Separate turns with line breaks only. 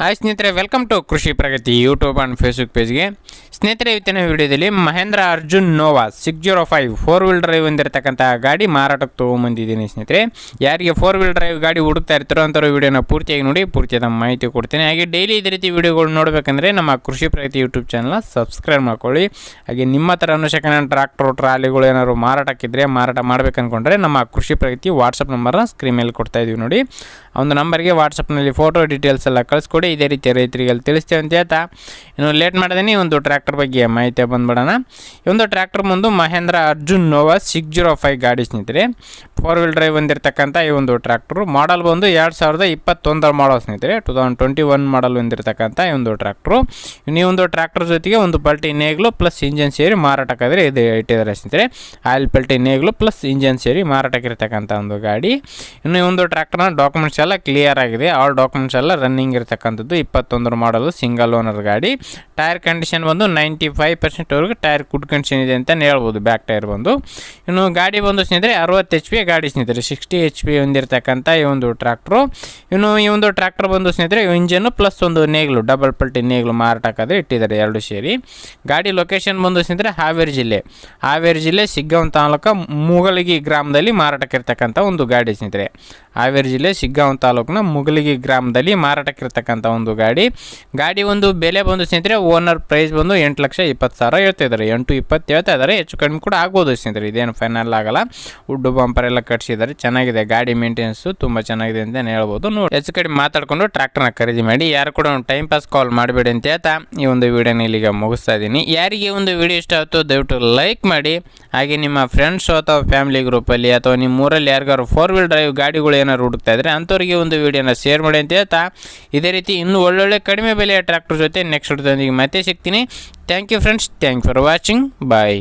Hi ಸ್ನೇಹಿತರೆ welcome to Krishi Pragati YouTube and Facebook ಪೇಜ್ಗೆ ಸ್ನೇಹಿತರೆ, ಇವತ್ತಿನ ವಿಡಿಯೋದಲ್ಲಿ Mahindra Arjun Nova six zero five four wheel drive ಅಂದಿರತಕ್ಕಂಥ ಗಾಡಿ ಮಾರಾಟಕ್ಕೆ ತೊಗೊಂಬಂದಿದ್ದೀನಿ ಸ್ನೇಹಿತರೆ. ಯಾರಿಗೆ ಫೋರ್ ವೀಲ್ ಡ್ರೈವ್ ಗಾಡಿ ಹುಡುಕ್ತಾ ಇರ್ತಾರೋ ಅಂಥವ್ರು ವಿಡಿಯೋನ ಪೂರ್ತಿಯಾಗಿ ನೋಡಿ, ಪೂರ್ತಿಯಾದ ಮಾಹಿತಿ ಕೊಡ್ತೀನಿ. ಹಾಗೆ ಡೈಲಿ ಇದೇ ರೀತಿ ವಿಡಿಯೋಗಳು ನೋಡಬೇಕಂದ್ರೆ ನಮ್ಮ ಕೃಷಿ ಪ್ರಗತಿ ಯೂಟ್ಯೂಬ್ ಚಾನಲ್ನ ಸಬ್ಸ್ಕ್ರೈಬ್ ಮಾಡ್ಕೊಳ್ಳಿ. ಹಾಗೆ ನಿಮ್ಮ ಥರ ಅನುಸಕನ ಟ್ರಾಕ್ಟರ್ ಟ್ರಾಲಿಗಳು ಏನಾದ್ರು ಮಾರಾಟಕ್ಕಿದ್ರೆ ಮಾರಾಟ ಮಾಡ್ಬೇಕು ಅನ್ಕೊಂಡ್ರೆ ನಮ್ಮ ಕೃಷಿ ಪ್ರಗತಿ ವಾಟ್ಸಪ್ ನಂಬರ್ನ ಸ್ಕ್ರೀನ್ ಮೇಲೆ ಕೊಡ್ತಾ ಇದೀವಿ ನೋಡಿ. ಒಂದು ನಂಬರ್ಗೆ ವಾಟ್ಸಪ್ನಲ್ಲಿ ಫೋಟೋ ಡೀಟೇಲ್ಸ್ ಎಲ್ಲ ಕಳಿಸ್ಕೊಡಿ. ಇದೇ ರೀತಿ ರೈತರಿಗೆ ಅಲ್ಲಿ ತಿಳಿಸ್ತೇವೆ ಅಂತ ಹೇಳ್ತಾ. ಇನ್ನು ಲೇಟ್ ಮಾಡಿದೀನಿ, ಒಂದು ಟ್ರ್ಯಾಕ್ಟರ್ ಬಗ್ಗೆ ಮಾಹಿತಿ ಬಂದ್ಬಿಡೋಣ. ಒಂದು ಟ್ರ್ಯಾಕ್ಟರ್ ಮುಂದು Mahindra Arjun Nova six zero five ಗಾಡಿ ಸ್ನೇಹಿತರೆ. ಫೋರ್ ವೀಲ್ ಡ್ರೈವ್ ಹೊಂದಿರತಕ್ಕಂಥ ಈ ಒಂದು ಟ್ರ್ಯಾಕ್ಟ್ರು ಮಾಡಲ್ ಬಂದು ಎರಡು ಸಾವಿರದ ಇಪ್ಪತ್ತೊಂದರ ಮಾಡಲ್ ಸ್ನೇಹಿತರೆ two thousand twenty one model ಹೊಂದಿರತಕ್ಕಂಥ ಈ ಒಂದು ಟ್ರ್ಯಾಕ್ಟ್ರು ಈ ಒಂದು ಟ್ರ್ಯಾಕ್ಟರ್ ಜೊತೆಗೆ ಒಂದು ಪಲ್ಟಿ ನೇಗ್ಲು ಪ್ಲಸ್ ಇಂಜನ್ ಸೇರಿ ಮಾರಾಟಕ್ಕಾದರೆ ಇದು ಇಟ್ಟಿದ್ದಾರೆ ಸ್ನೇಹಿತರೆ. ಆಯಿಲ್ ಪಲ್ಟಿ ನೇಗ್ಲು ಪ್ಲಸ್ ಇಂಜನ್ ಸೇರಿ ಮಾರಾಟಕ್ಕಿರ್ತಕ್ಕಂಥ ಒಂದು ಗಾಡಿ. ಇನ್ನು ಈ ಒಂದು ಟ್ರ್ಯಾಕ್ಟರ್ನ ಡಾಕ್ಯುಮೆಂಟ್ಸ್ ಎಲ್ಲ ಕ್ಲಿಯರ್ ಆಗಿದೆ. ಆಲ್ ಡಾಕ್ಯುಮೆಂಟ್ಸ್ ಎಲ್ಲ ರನ್ನಿಂಗ್ ಇರತಕ್ಕಂಥದ್ದು ಇಪ್ಪತ್ತೊಂದರ ಮಾಡಲು ಸಿಂಗಲ್ ಓನರ್ ಗಾಡಿ. ಟೈರ್ ಕಂಡೀಷನ್ ಬಂದು ನೈಂಟಿ ಫೈವ್ ಪರ್ಸೆಂಟ್ವರೆಗೂ ಟೈರ್ ಗುಡ್ ಕಂಡೀಷನ್ ಇದೆ ಅಂತಲೇ ಹೇಳ್ಬೋದು ಬ್ಯಾಕ್ ಟೈರ್ ಬಂದು. ಇನ್ನು ಗಾಡಿ ಬಂದು ಸ್ನೇಹಿತರೆ, ಅರವತ್ತು ಎಚ್ ಪಿ ಗಾಡಿ ಸ್ನೇಹಿತರೆ ಸಿಕ್ಸ್ಟಿ ಎಚ್ ಪಿ ಹೊಂದಿರತಕ್ಕಂಥ ಈ ಒಂದು ಟ್ರ್ಯಾಕ್ಟ್ರು ಇನ್ನು ಈ ಒಂದು ಟ್ರ್ಯಾಕ್ಟರ್ ಬಂದು ಸ್ನೇಹಿತರೆ ಇಂಜನ್ನು ಪ್ಲಸ್ ಒಂದು ನೇಗ್ಲು ಡಬಲ್ ಪಲ್ಟಿ ನೇಗ್ಲು ಮಾರಾಟಕ್ಕಾದರೆ ಇಟ್ಟಿದ್ದಾರೆ ಎರಡು ಸೇರಿ. ಗಾಡಿ ಲೊಕೇಶನ್ ಬಂದು ಸ್ನೇಹಿತರೆ, ಹಾವೇರಿ ಜಿಲ್ಲೆ. ಹಾವೇರಿ ಜಿಲ್ಲೆ ಸಿಗ್ಗಾಂವ್ ತಾಲೂಕು ಮುಗಲಿಗಿ ಗ್ರಾಮದಲ್ಲಿ ಮಾರಾಟಕ್ಕಿರ್ತಕ್ಕಂಥ ಒಂದು ಗಾಡಿ ಸ್ನೇಹಿತರೆ. ಹಾವೇರಿ ಜಿಲ್ಲೆ ಸಿಗ್ಗಾಂವ್ ತಾಲೂಕಿನ ಮುಗಲಿಗಿ ಗ್ರಾಮದಲ್ಲಿ ಮಾರಾಟಕ್ಕಿರ್ತಕ್ಕಂಥ ಒಂದು ಗಾಡಿ. ಗಾಡಿ ಒಂದು ಬೆಲೆ ಬಂದು ಸ್ನೇಹಿತರೆ ಓನರ್ ಪ್ರೈಸ್ ಬಂದು ಎಂಟು ಲಕ್ಷ ಇಪ್ಪತ್ತು ಸಾವಿರ ಹೇಳ್ತಾ ಇದ್ದಾರೆ. ಎಂಟು ಇಪ್ಪತ್ತು ಹೇಳ್ತಾ ಇದ್ದಾರೆ. ಹೆಚ್ಚು ಕಡಿಮೆ ಕೂಡ ಆಗ್ಬೋದು ಸ್ನೇಹಿತರೆ, ಇದೇನು ಫೈನಲ್ ಆಗಲ್ಲ. ಉಡ್ಡು ಬಂಪರ್ ಎಲ್ಲ ಕಟ್ಸಿದ್ದಾರೆ. ಚೆನ್ನಾಗಿದೆ. ಗಾಡಿ ಮೇಂಟೆನೆನ್ಸ್ ತುಂಬಾ ಚೆನ್ನಾಗಿದೆ ಅಂತ ಹೇಳ್ಬೋದು. ನೋಡಿ, ಹೆಚ್ಚು ಕಡಿಮೆ ಮಾತಾಡ್ಕೊಂಡು ಟ್ರಾಕ್ಟರ್ನ ಖರೀದಿ ಮಾಡಿ. ಯಾರು ಕೂಡ ಟೈಮ್ ಪಾಸ್ ಕಾಲ್ ಮಾಡಬೇಡಿ ಅಂತ ಹೇಳ್ತಾ ಈ ಒಂದು ವಿಡಿಯೋನ ಇಲ್ಲಿಗೆ ಮುಗಿಸ್ತಾ ಇದ್ದೀನಿ. ಯಾರಿಗೆ ಒಂದು ವಿಡಿಯೋ ಇಷ್ಟ ಆಯಿತು ದಯವಿಟ್ಟು ಲೈಕ್ ಮಾಡಿ. ಹಾಗೆ ನಿಮ್ಮ ಫ್ರೆಂಡ್ಸ್ ಅಥವಾ ಫ್ಯಾಮಿಲಿ ಗ್ರೂಪಲ್ಲಿ ಅಥವಾ ನಿಮ್ಮ ಊರಲ್ಲಿ ಯಾರಿಗಾರು ಫೋರ್ ವೀಲ್ ಡ್ರೈವ್ ಗಾಡಿಗಳು ಏನಾದ್ರು ಹುಡುಕ್ತಾ ಇದ್ರೆ ಅಂಥವ್ರಿಗೆ ಒಂದು ವಿಡಿಯೋನ ಶೇರ್ ಮಾಡಿ ಅಂತ ಹೇಳ್ತಾ ಇದೇ ರೀತಿ ಇನ್ನೂ ಒಳ್ಳೊಳ್ಳೆ ಕಡಿಮೆ ಬೆಲೆಯ ಟ್ರ್ಯಾಕ್ಟರ್ ಜೊತೆ ನೆಕ್ಸ್ಟ್ ಮತ್ತೆ ಸಿಗ್ತೀನಿ. Thank you friends thank for watching bye